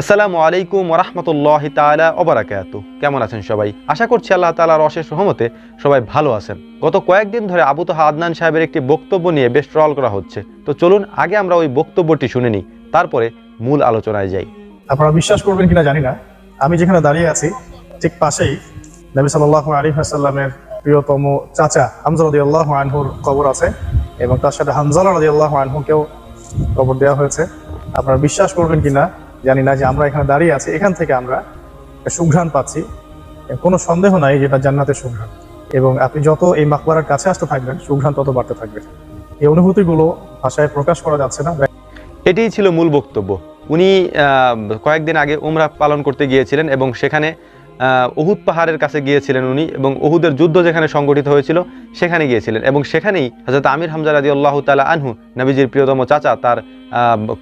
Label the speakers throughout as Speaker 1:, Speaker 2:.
Speaker 1: আসসালামু আলাইকুম ওরহমতুল্লাহ তালা ওবরাকাত কেমন আছেন সবাই? আশা করছি আল্লাহ তালার অশেষ রহমতে সবাই ভালো আছেন। গত কয়েকদিন ধরে আবু তাহা আদনান সাহেবের একটি বক্তব্য নিয়ে বেশ ট্রল করা হচ্ছে। তো চলুন, আগে আমরা ওই বক্তব্যটি শুনে নিই, তারপরে মূল আলোচনায় যাই।
Speaker 2: আপনারা বিশ্বাস করবেন কিনা জানি না। আমি যেখানে দাঁড়িয়ে আছি, ঠিক পাশেই নবী সাল্লাহ আলী হাসাল্লামের প্রিয়তম চাচা হামজা রদি আল্লাহ আনহুর কবর আছে এবং তার সাথে হামজালা রদি আল্লাহ আনহুকেও কবর দেওয়া হয়েছে। আপনারা বিশ্বাস করবেন কিনা জানি না যে আমরা এখানে দাঁড়িয়ে আছি, এখান থেকে আমরা সুঘ্রাণ পাচ্ছি। কোনো সন্দেহ নাই যেটা জান্নাতের সুঘ্রাণ। এবং আপনি যত এই মাকবারার কাছে আসতে থাকবেন, সুঘ্রাণ তত বাড়তে থাকবে। এই অনুভূতিগুলো ভাষায় প্রকাশ করা যাচ্ছে না।
Speaker 1: এটিই ছিল মূল বক্তব্য। উনি কয়েকদিন আগে উমরা পালন করতে গিয়েছিলেন এবং সেখানে উহুদ পাহাড়ের কাছে গিয়েছিলেন উনি এবং উহুদের যুদ্ধ যেখানে সংগঠিত হয়েছিল, সেখানে গিয়েছিলেন। এবং সেখানেই হজরত আমির হামজা রাদি আল্লাহ তালা আনহু, নবীজির প্রিয়তম চাচা, তার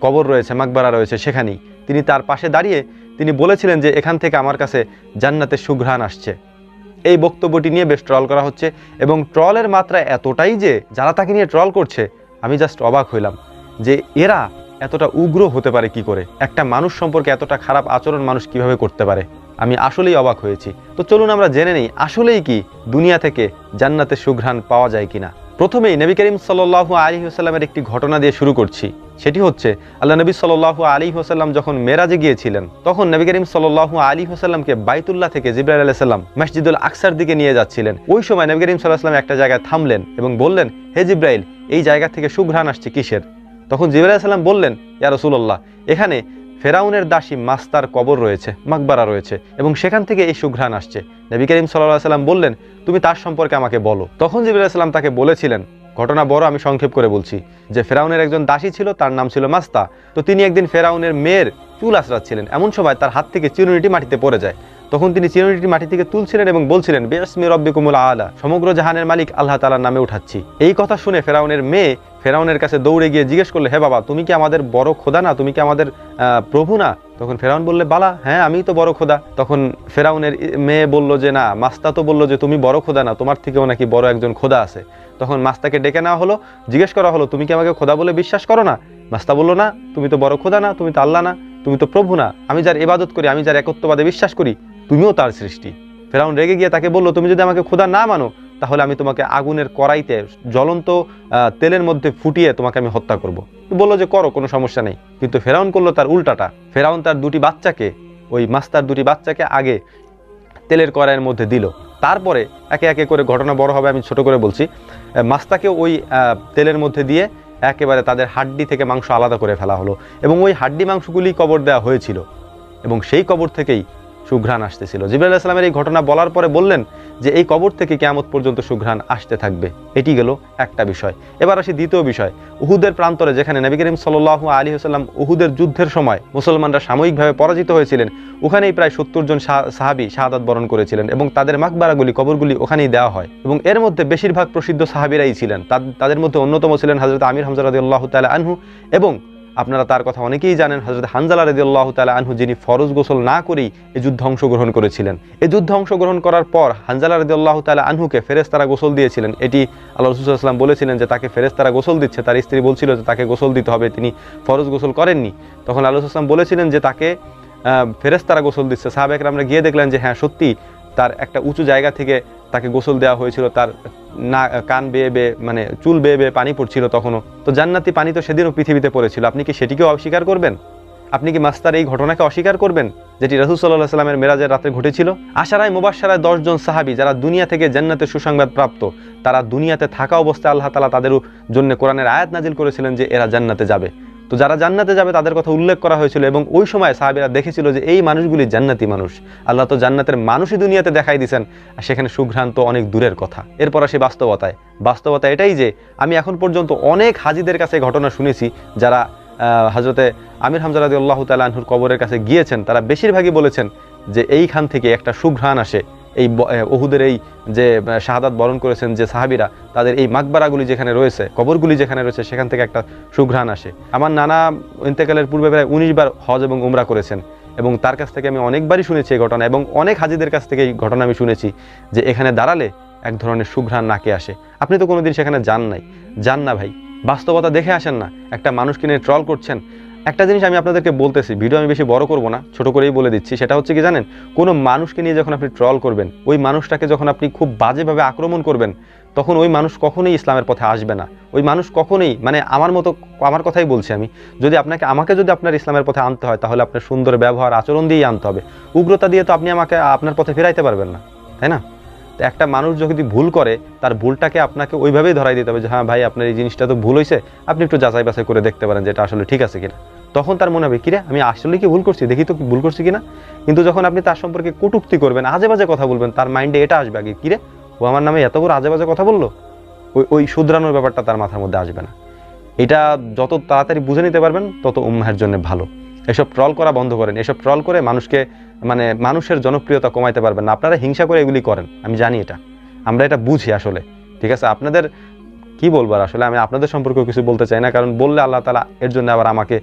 Speaker 1: কবর রয়েছে, মাকবারা রয়েছে সেখানেই। তিনি তার পাশে দাঁড়িয়ে তিনি বলেছিলেন যে এখান থেকে আমার কাছে জান্নাতের সুঘ্রাণ আসছে। এই বক্তব্যটি নিয়ে বেশ ট্রল করা হচ্ছে এবং ট্রলের মাত্রা এতটাই যে যারা তাকে নিয়ে ট্রল করছে, আমি জাস্ট অবাক হইলাম যে এরা এতটা উগ্র হতে পারে কি করে? একটা মানুষ সম্পর্কে এতটা খারাপ আচরণ মানুষ কীভাবে করতে পারে? আমি আসলেই অবাক হয়েছি। তো চলুন আমরা জেনে নেই, আসলেই কি দুনিয়া থেকে জান্নাতে সুঘ্রাণ পাওয়া যায় কিনা? প্রথমেই নবী করিম সাল্লাহ আলী হাসাল্লামের একটি ঘটনা দিয়ে শুরু করছি। সেটি হচ্ছে, আল্লাহ নবী সাল্লাহ আলী হাসাল্লাম যখন মেরাজে গিয়েছিলেন, তখন নবী করিম সাল্লাহ আলী হাসাল্লামকে বাইতুল্লাহ থেকে জিব্রাইল আলাহ সাল্লাম মসজিদুল আকসার দিকে নিয়ে যাচ্ছিলেন। ওই সময় নবী করিম সাল্লাহ সাল্লাম একটা জায়গায় থামলেন এবং বললেন, হে জিব্রাইল, এই জায়গা থেকে সুঘ্রাণ আসছে কিসের? তখন জিবরাইল সাল্লাম বললেন, ইয়া রসুল্লাহ এখানে ফেরাউনের দাসী মাস্তার কবর রয়েছে, মাকবারা রয়েছে, এবং সেখান থেকে এই সুঘ্রাণ আসছে। নবী করিম সাল্লাহ সাল্লাম বললেন, তুমি তার সম্পর্কে আমাকে বলো। তখন জিবরাইল সাল্লাম তাকে বলেছিলেন, ঘটনা বড়, আমি সংক্ষেপ করে বলছি। যে ফেরাউনের একজন দাসী ছিল, তার নাম ছিল মাস্তা। তো তিনি একদিন ফেরাউনের মেয়ের চুল আশ্রাচ্ছিলেন এমন সময় তার হাত থেকে চিরুনিটি মাটিতে পড়ে যায়। তখন তিনি চিরুনিটি মাটি থেকে তুলছিলেন এবং বলছিলেন, বেসমি রব্বিকুমুল আলা, সমগ্র জাহানের মালিক আল্লাহ তালার নামে উঠাচ্ছি। এই কথা শুনে ফেরাউনের মেয়ে ফেরাউনের কাছে দৌড়ে গিয়ে জিজ্ঞেস করলে, হে বাবা, তুমি কি আমাদের বড় খোদা না? তুমি কি আমাদের প্রভু না? তখন ফেরাউন বললে, বালা হ্যাঁ আমি তো বড় খোদা। তখন ফেরাউনের মেয়ে বলল যে, না মাস্তা তো বলল যে, তুমি বড় খোদা না, তোমার থেকেও নাকি বড় একজন খোদা আছে। তখন মাস্তাকে ডেকে নেওয়া হলো, জিজ্ঞেস করা হলো, তুমি কি আমাকে খোদা বলে বিশ্বাস করো না? মাস্তা বলল, না, তুমি তো বড় খোদা না, তুমি তো আল্লাহ না, তুমি তো প্রভু না। আমি যার ইবাদত করি, আমি যার একত্ববাদে বিশ্বাস করি, তুমিও তার সৃষ্টি। ফেরাউন রেগে গিয়ে তাকে বলল, তুমি যদি আমাকে খোদা না মানো তাহলে আমি তোমাকে আগুনের কড়াইতে জ্বলন্ত তেলের মধ্যে ফুটিয়ে তোমাকে আমি হত্যা করব। বলল যে, করো, কোনো সমস্যা নেই। কিন্তু ফেরাউন করল তার উল্টাটা। ফেরাউন তার দুটি বাচ্চাকে, ওই মাস্তার দুটি বাচ্চাকে আগে তেলের কড়াইয়ের মধ্যে দিল। তারপরে একে একে করে ঘটনা বড় হবে, আমি ছোট করে বলছি। মাস্তাকে ওই তেলের মধ্যে দিয়ে একেবারে তাদের হাড্ডি থেকে মাংস আলাদা করে ফেলা হলো এবং ওই হাড্ডি মাংসগুলি কবর দেওয়া হয়েছিল এবং সেই কবর থেকেই সুঘ্রাণ আসতেছিল। জিবরাইল ইসলামের এই ঘটনা বলার পরে বললেন যে এই কবর থেকে কেয়ামত পর্যন্ত সুঘ্রাণ আসতে থাকবে। এটি গেল একটা বিষয়। এবার আসি দ্বিতীয় বিষয়। উহুদের প্রান্তরে যেখানে নবী করিম সাল্লাহ আলী হাসাল্লাম উহুদের যুদ্ধের সময় মুসলমানরা সাময়িকভাবে পরাজিত হয়েছিলেন, ওখানেই প্রায় সত্তর জন সাহাবী শাহাদাত বরণ করেছিলেন এবং তাদের মাকবারাগুলি, কবরগুলি ওখানেই দেওয়া হয়। এবং এর মধ্যে বেশিরভাগ প্রসিদ্ধ সাহাবিরাই ছিলেন। তাদের মধ্যে অন্যতম ছিলেন হজরত আমির হামজা রাদি আল্লাহ তালা আনহু এবং আপনারা তার কথা অনেকেই জানেন হজরত হানজালা আল্লাহ তালা আনহু, যিনি ফরজ গোসল না করেই এই যুদ্ধে অংশগ্রহণ করেছিলেন। এই যুদ্ধে অংশগ্রহণ করার পর হানজালা রদি আল্লাহ তালা আনহুকে ফেরেস্তারা গোসল দিয়েছিলেন। এটি আল্লাহ রসুলাম বলেছিলেন যে, তাকে ফেরেস্তারা গোসল দিচ্ছে। তার স্ত্রী বলছিল যে, তাকে গোসল দিতে হবে। তিনি ফরজ গোসল করেননি। তখন আল্লাহ রসুলাম বলেছিলেন যে, তাকে ফেরেস্তারা গোসল দিচ্ছে। সাহাবেকরা আমরা গিয়ে দেখলেন যে হ্যাঁ সত্যি তার একটা উঁচু জায়গা থেকে তাকে গোসল দেওয়া হয়েছিল, তার না, কান বেয়ে বেয়ে মানে চুল বেয়ে বেয়ে পানি পড়ছিল তখনও। তো জান্নাতি পানি তো সেদিনও পৃথিবীতে পড়েছিল। আপনি কি সেটিকেও অস্বীকার করবেন? আপনি কি মাস্তার এই ঘটনাকে অস্বীকার করবেন যেটি রাসুল সাল্লাহ সাল্লামের মেরাজের রাতে ঘটেছিল? আশারায় মুবাসারায় দশজন সাহাবি যারা দুনিয়া থেকে জান্নাতের সুসংবাদ প্রাপ্ত, তারা দুনিয়াতে থাকা অবস্থায় আল্লাহ তালা তাদের জন্য কোরআনের আয়াত নাজিল করেছিলেন যে এরা জান্নাতে যাবে। তো যারা জান্নাতে যাবে, তাদের কথা উল্লেখ করা হয়েছিল এবং ওই সময় সাহাবিরা দেখেছিল যে এই মানুষগুলি জান্নাতি মানুষ। আল্লাহ তো জান্নাতের মানুষই দুনিয়াতে দেখাই দিয়েছেন আর সেখানে সুঘ্রান্ত অনেক দূরের কথা। এরপর আসি বাস্তবতায়। বাস্তবতা এটাই যে, আমি এখন পর্যন্ত অনেক হাজিদের কাছে ঘটনা শুনেছি যারা হজরতে আমির হামজারাদি আল্লাহ তালাহুর কবরের কাছে গিয়েছেন, তারা বেশিরভাগই বলেছেন যে এইখান থেকে একটা সুঘ্রাণ আসে। এই ওহুদের এই যে শাহাদাত বরণ করেছেন যে সাহাবিরা, তাদের এই মাকবারাগুলি যেখানে রয়েছে, কবরগুলি যেখানে রয়েছে, সেখান থেকে একটা সুঘ্রাণ আসে। আমার নানা ইন্তেকালের পূর্বে প্রায় উনিশ বার হজ এবং উমরা করেছেন এবং তার কাছ থেকে আমি অনেকবারই শুনেছি এই ঘটনা এবং অনেক হাজিদের কাছ থেকে এই ঘটনা আমি শুনেছি যে এখানে দাঁড়ালে এক ধরনের সুঘ্রাণ নাকে আসে। আপনি তো কোনোদিন সেখানে যান নাই। যান না ভাই। বাস্তবতা দেখে আসেন না। একটা মানুষকে নিয়ে ট্রল করছেন। একটা জিনিস আমি আপনাদেরকে বলতেছি, ভিডিও আমি বেশি বড় করব না, ছোট করেই বলে দিচ্ছি, সেটা হচ্ছে কি জানেন, কোনো মানুষকে নিয়ে যখন আপনি ট্রল করবেন, ওই মানুষটাকে যখন আপনি খুব বাজেভাবে আক্রমণ করবেন, তখন ওই মানুষ কখনোই ইসলামের পথে আসবে না। ওই মানুষ কখনোই মানে আমার মতো, আমার কথাই বলছি আমি, যদি আপনাকে, আমাকে যদি আপনার ইসলামের পথে আনতে হয়, তাহলে আপনার সুন্দর ব্যবহার, আচরণ দিয়েই আনতে হবে। উগ্রতা দিয়ে তো আপনি আমাকে, আপনার পথে ফেরাইতে পারবেন না, তাই না? তো একটা মানুষ যদি ভুল করে, তার ভুলটাকে আপনাকে ওইভাবেই ধরাই দিতে হবে যে হ্যাঁ ভাই, আপনার এই জিনিসটা তো ভুল হয়েছে আপনি একটু যাচাই বাছাই করে দেখতে পারেন যে এটা আসলে ঠিক আছে কিনা। তখন তার মনে হবে, কিরে, আমি আসলে কি ভুল করছি? দেখি তো ভুল করছি কিনা? কিন্তু যখন আপনি তার সম্পর্কে কটুক্তি করবেন আজে বাজে কথা বলবেন, তার মাইন্ডে এটা আসবে আগে, কিরে, ও আমার নামে এত বড় আজে বাজে কথা বলল? ওই ওই শুধরানোর ব্যাপারটা তার মাথার মধ্যে আসবে না। এটা যত তাড়াতাড়ি বুঝে নিতে পারবেন, তত উম্মাহের জন্য ভালো। এসব ট্রল করা বন্ধ করেন। এসব ট্রল করে মানুষকে মানে মানুষের জনপ্রিয়তা কমাইতে পারবেন না। আপনারা হিংসা করে এগুলি করেন। আমি জানি এটা। আমরা এটা বুঝি আসলে। ঠিক আছে? আপনাদের কি বলব আর আসলে? আমি আপনাদের সম্পর্কে কিছু বলতে চাই না, কারণ বললে আল্লাহ তালা এর জন্য আবার আমাকে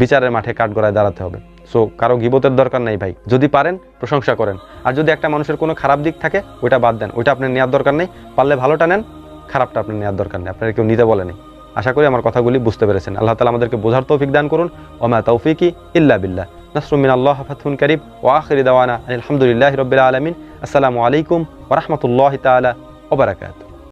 Speaker 1: বিচারের মাঠে কাঠগড়ায় দাঁড়াতে হবে। সো কারও গিবতের দরকার নেই ভাই। যদি পারেন, প্রশংসা করেন। আর যদি একটা মানুষের কোনো খারাপ দিক থাকে, ওইটা বাদ দেন। ওইটা আপনার নেওয়ার দরকার নেই। পারলে ভালোটা নেন, খারাপটা আপনার নেওয়ার দরকার নেই। আপনার কেউ নিতে বলেনি। আশা করি আমার কথাগুলি বুঝতে পেরেছেন। আল্লাহ তালা আমাদেরকে বোঝার তৌফিক দান করুন। ওমা তৌফিকি ইল্লা বিল্লাহ। নাসরুমিন আল্লাহ হাফাতুন করিব ওয়া আখিরি দাওয়ানা আলহামদুলিল্লাহ রবিল আলমিন। আসসালামু আলাইকুম ওরহমতুল্লাহ তালা ওবরাকাত